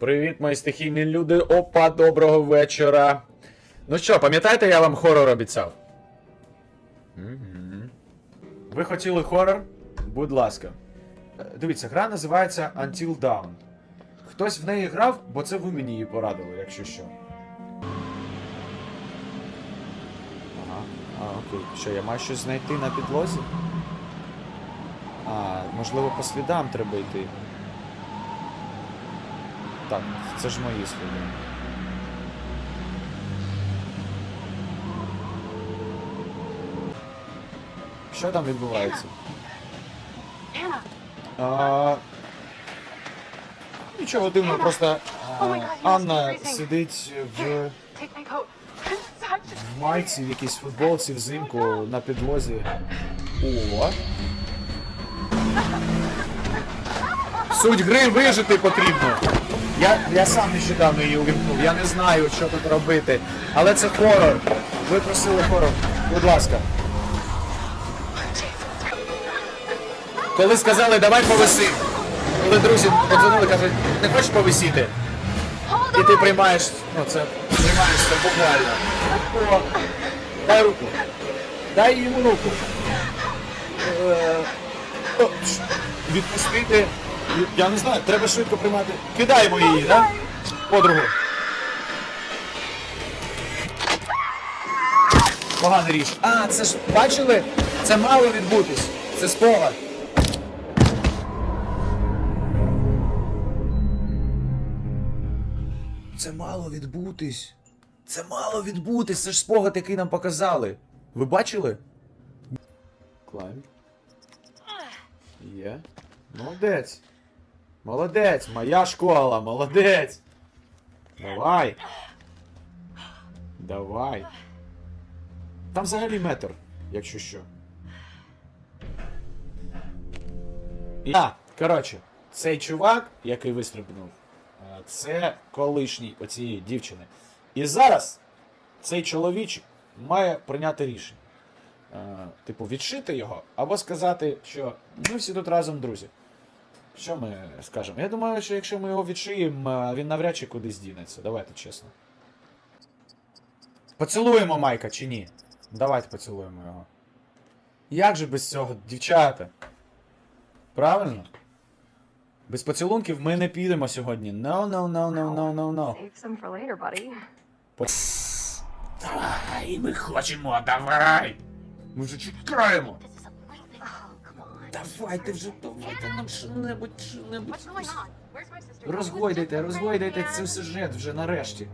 Привіт, мої стихійні люди. Опа, доброго вечора. Ну що, пам'ятаєте, я вам хорор обіцяв? Ви хотіли хорор? Будь ласка. Е, Дивіться, гра називається Until Dawn. Хтось в неї грав, бо це ви мені її порадили, якщо що. Ага. А, окей. Що, я маю щось знайти на підлозі? А, можливо, по слідам треба йти. Так, це ж мої сліди. Що там відбувається? А, нічого дивного, просто а, Анна сидить в, в майці, в якійсь футболці взимку на підлозі. О. Суть гри вижити потрібно. Я, я сам нещодавно її увімкнув, я не знаю, що тут робити. Але це хорор. Ви просили хорор. Будь ласка. Коли сказали, давай повиси. Коли друзі подзвонили, кажуть, не хочеш повисіти? І ти приймаєш, ну це приймаєш це буквально. О, дай руку. Дай йому руку. Е, Відпустити. Я не знаю, треба швидко приймати. Кидаємо її, так? Подругу. Погана річ. А, це ж бачили? Це мало відбутись. Це спогад. Це мало відбутись. Це мало відбутись. Це ж спогад, який нам показали. Ви бачили? Клайм. Є. Молодець. Молодець. Моя школа, молодець. Давай. Давай. Там взагалі метр, якщо що. І... А, коротше, цей чувак, який вистрибнув, е, це колишній оцієї дівчини. І зараз цей чоловічок має прийняти рішення. Е, Типу, відшити його, або сказати, що ми всі тут разом друзі. Що ми скажемо? Я думаю, що якщо ми його відшиємо, він навряд чи кудись дінеться. Давайте чесно. Поцілуємо Майка чи ні? Давайте поцілуємо його. Як же без цього, дівчата? Правильно? Без поцілунків ми не підемо сьогодні. No, no, no, no, no, no, no. Save some for later, buddy. Давай, ми хочемо, давай! Ми вже чекаємо! Давайте вже, давайте нам що-небудь, що-небудь. Розгойдайте, розгойдайте цей сюжет вже нарешті.